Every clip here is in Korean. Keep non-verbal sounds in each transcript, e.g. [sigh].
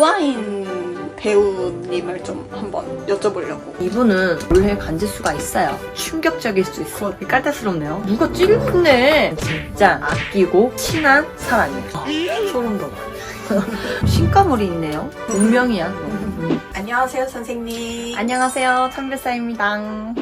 유아인 배우님을 좀 한번 여쭤보려고. 이분은 올해 간지수가 있어요. 충격적일 수 있어. 깔때스럽네요. 누가 찔렀네. 진짜 아끼고 친한 사람이에요. 소름 돋아. [laughs] 신가물이 있네요. 운명이야. 음. 안녕하세요, 선생님. 안녕하세요. 참별사입니다.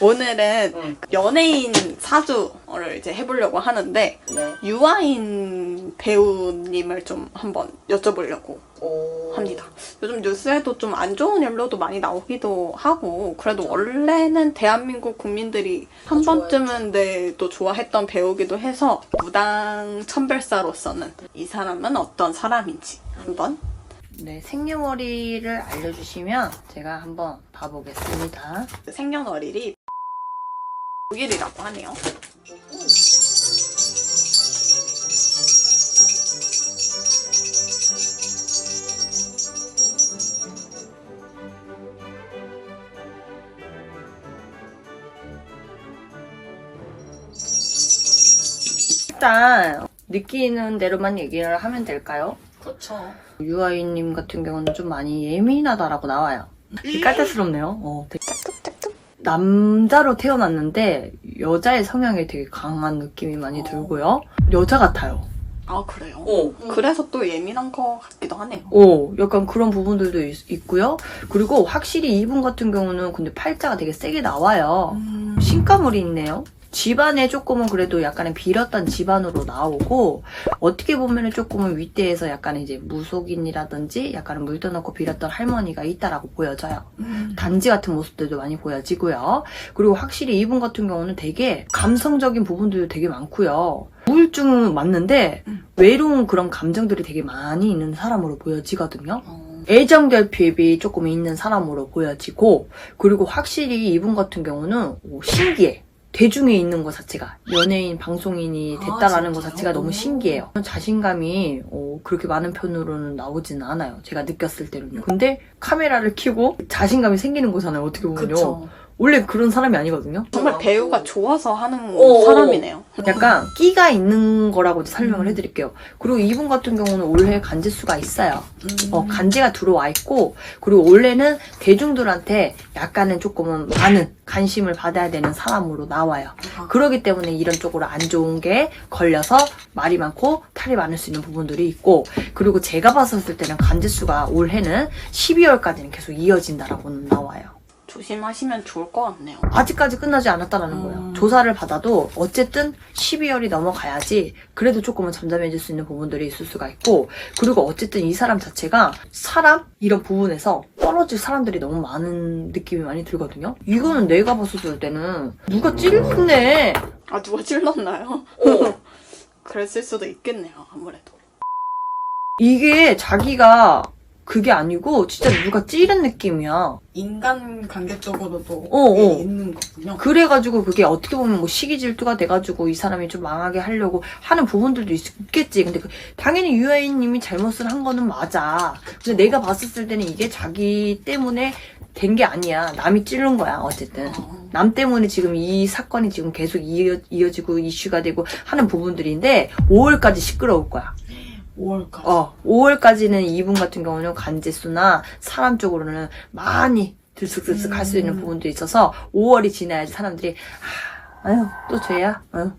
오늘은 응. 연예인 사주를 이제 해보려고 하는데 네. 유아인 배우님을 좀 한번 여쭤보려고 오. 합니다. 요즘 뉴스에도 좀 안 좋은 연로도 많이 나오기도 하고 그래도 원래는 대한민국 국민들이 한. 번쯤은 네, 또 좋아했던 배우기도 해서 무당 천별사로서는 이 사람은 어떤 사람인지 한번 네, 생년월일을 알려주시면 제가 한번 봐보겠습니다. 생년월일이 6일이라고 하네요. 일단 느끼는 대로만 얘기를 하면 될까요? 그렇죠. 유아인님 같은 경우는 좀 많이 예민하다라고 나와요. 되게 깔때스럽네요. 어, 되게 남자로 태어났는데 여자의 성향이 되게 강한 느낌이 많이 어. 들고요. 여자 같아요. 아 그래요? 어. 그래서 또 예민한 것 같기도 하네요. 오, 약간 그런 부분들도 있, 고요 그리고 확실히 이분 같은 경우는 근데 팔자가 되게 세게 나와요. 음. 신가물이 있네요. 집안에 조금은 그래도 약간의 빌었던 집안으로 나오고 어떻게 보면은 조금은 윗대에서 약간 이제 무속인이라든지 약간 물 떠놓고 빌었던 할머니가 있다라고 보여져요. 음. 단지 같은 모습들도 많이 보여지고요. 그리고 확실히 이분 같은 경우는 되게 감성적인 부분들도 되게 많고요. 우울증은 맞는데 음. 외로운 그런 감정들이 되게 많이 있는 사람으로 보여지거든요. 어. 애정 결핍이 조금 있는 사람으로 보여지고 그리고 확실히 이분 같은 경우는 오, 신기해. 대중에 있는 것 자체가 연예인, 방송인이 아, 됐다라는 것 진짜요? 자체가 너무 오. 신기해요. 자신감이 어, 그렇게 많은 편으로는 나오지는 않아요. 제가 느꼈을 때는요. 근데 카메라를 켜고 자신감이 생기는 거잖아요. 어떻게 보면요. 그쵸. 원래 그런 사람이 아니거든요. 정말 배우가 좋아서 하는 어, 사람이네요. 약간 끼가 있는 거라고 설명을 음. 해드릴게요. 그리고 이분 같은 경우는 올해 간지수가 있어요. 음. 어, 간지가 들어와 있고, 그리고 원래는 대중들한테 약간은 조금은 많은 관심을 받아야 되는 사람으로 나와요. 아, 그러기 때문에 이런 쪽으로 안 좋은 게 걸려서 말이 많고 탈이 많을 수 있는 부분들이 있고, 그리고 제가 봤었을 때는 간지수가 올해는 12월까지는 계속 이어진다라고는 나와요. 조심하시면 좋을 것 같네요. 아직까지 끝나지 않았다라는 거예요. 음. 조사를 받아도 어쨌든 12월이 넘어가야지 그래도 조금은 잠잠해질 수 있는 부분들이 있을 수가 있고 그리고 어쨌든 이 사람 자체가 사람 이런 부분에서 떨어질 사람들이 너무 많은 느낌이 많이 들거든요. 이거는 내가 봤었을 때는 누가 찔렀네. 아 누가 찔렀나요? 어. [laughs] 그랬을 수도 있겠네요. 아무래도. 이게 자기가 그게 아니고 진짜 누가 찌른 느낌이야. 인간 관계적으로도 어, 어. 있는 거군요. 그래가지고 그게 어떻게 보면 뭐 시기 질투가 돼가지고 이 사람이 좀 망하게 하려고 하는 부분들도 있겠지. 근데 그- 당연히 유아인님이 잘못을 한 거는 맞아. 근데 내가 봤었을 때는 이게 자기 때문에 된 게 아니야. 남이 찌른 거야. 어쨌든. 어. 남 때문에 지금 이 사건이 지금 계속 이어, 이어지고 이슈가 되고 하는 부분들인데 5월까지 시끄러울 거야. 5월까지. 어, 5월까지는 이분 같은 경우는 간제수나 사람 쪽으로는 많이 들쑥들쑥 할 수 있는 음. 부분도 있어서 5월이 지나야지 사람들이 아, 아유 또 죄야. 어.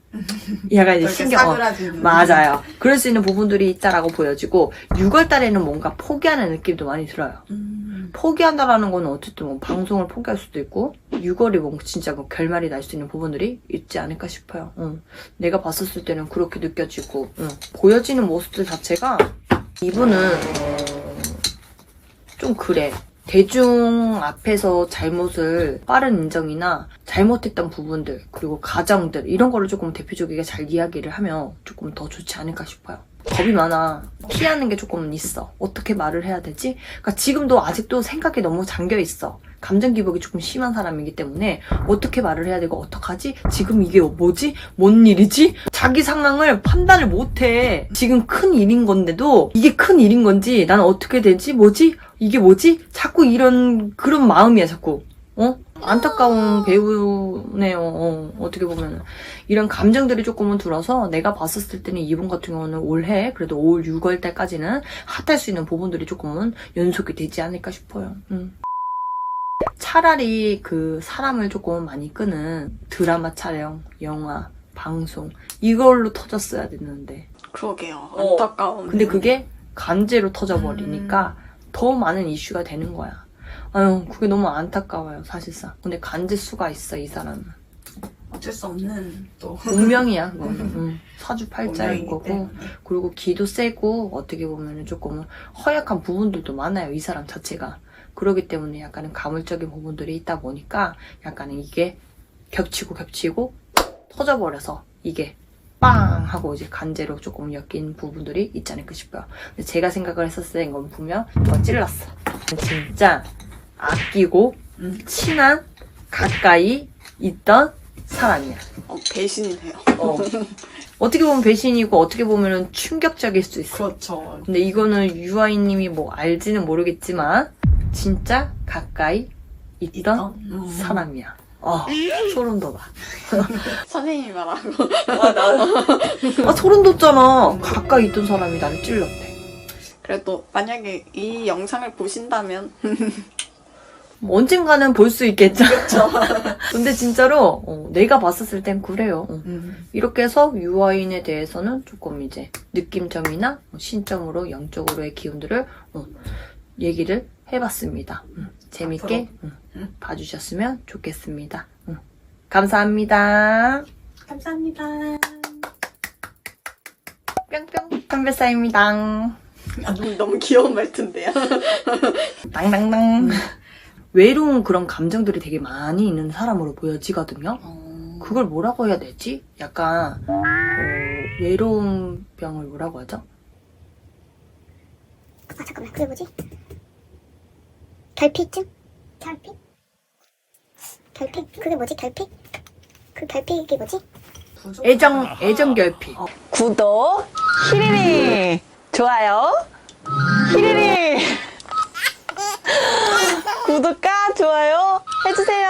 얘가 이제 신경 어, 사그라지는. 맞아요. 그럴 수 있는 부분들이 있다라고 보여지고 6월 달에는 뭔가 포기하는 느낌도 많이 들어요. 음. 포기한다라는 거는 어쨌든 뭐 방송을 포기할 수도 있고 6월이 뭔가 진짜 뭐 결말이 날 수 있는 부분들이 있지 않을까 싶어요. 응. 내가 봤었을 때는 그렇게 느껴지고 응. 보여지는 모습들 자체가 이분은 어, 좀 그래. 대중 앞에서 잘못을 빠른 인정이나 잘못했던 부분들 그리고 가정들 이런 거를 조금 대표적이게 잘 이야기를 하면 조금 더 좋지 않을까 싶어요. 겁이 많아. 피하는 게 조금은 있어. 어떻게 말을 해야 되지? 그러니까 지금도 아직도 생각이 너무 잠겨 있어. 감정 기복이 조금 심한 사람이기 때문에 어떻게 말을 해야 되고 어떡하지? 지금 이게 뭐지? 뭔 일이지? 자기 상황을 판단을 못 해. 지금 큰 일인 건데도 이게 큰 일인 건지 나는 어떻게 되지? 뭐지? 이게 뭐지? 자꾸 이런 그런 마음이야, 자꾸. 어? 안타까운 배우네요. 어, 어떻게 보면 이런 감정들이 조금은 들어서 내가 봤었을 때는 이분 같은 경우는 올해 그래도 올 6월 달까지는 핫할 수 있는 부분들이 조금은 연속이 되지 않을까 싶어요. 음. 차라리 그 사람을 조금 많이 끄는 드라마 촬영, 영화, 방송 이걸로 터졌어야 됐는데 그러게요. 어. 안타까운. 근데 그게 강제로 터져버리니까 더 많은 이슈가 되는 거야. 아유, 그게 너무 안타까워요, 사실상. 근데 간제수가 있어, 이 사람은. 어쩔 수 없는 또 운명이야, [laughs] 그거는. 응. 사주팔자인 운명이기 거고. 때문에. 그리고 기도 세고, 어떻게 보면 조금 허약한 부분들도 많아요, 이 사람 자체가. 그러기 때문에 약간은 가물적인 부분들이 있다 보니까 약간은 이게 겹치고 겹치고 터져버려서 이게 빵 하고 이제 간제로 조금 엮인 부분들이 있지 않을까 싶어요. 근데 제가 생각을 했었을 땐건 분명 이거 찔렀어. 진짜 아끼고 음. 친한 가까이 있던 사람이야. 어, 배신이네요. [laughs] 어떻게 보면 배신이고 어떻게 보면 충격적일 수 있어. 그렇죠. 근데 이거는 유아인님이 뭐 알지는 모르겠지만 진짜 가까이 있던 음. 사람이야. 아 소름 돋아. [laughs] 선생님이 말하고. 아 소름 돋잖아. 가까이 있던 사람이 나를 찔렀대. 그래도 만약에 이 영상을 보신다면 뭐 언젠가는 볼 수 있겠죠. [laughs] 근데 진짜로 어, 내가 봤었을 땐 그래요. 어. 음. 이렇게 해서 유아인에 대해서는 조금 이제 느낌점이나 뭐 신점으로 영적으로의 기운들을 어, 얘기를 해봤습니다. 음, 재밌게 음, 음. 봐주셨으면 좋겠습니다. 음. 감사합니다. 감사합니다. 뿅뿅 선배사입니다. 아, 너무, 너무 귀여운 말투인데요. 땅땅땅. [laughs] 외로운 그런 감정들이 되게 많이 있는 사람으로 보여지거든요. 그걸 뭐라고 해야 되지? 약간 어, 외로운 병을 뭐라고 하죠? 아 잠깐만 그게 뭐지? 결핍증? 결핍? 결핍? 그게 뭐지 결핍? 그 결핍이 뭐지? 애정 애정 결핍. 구독, 히리리, 좋아요, 히리리, 구독과 좋아요 해주세요.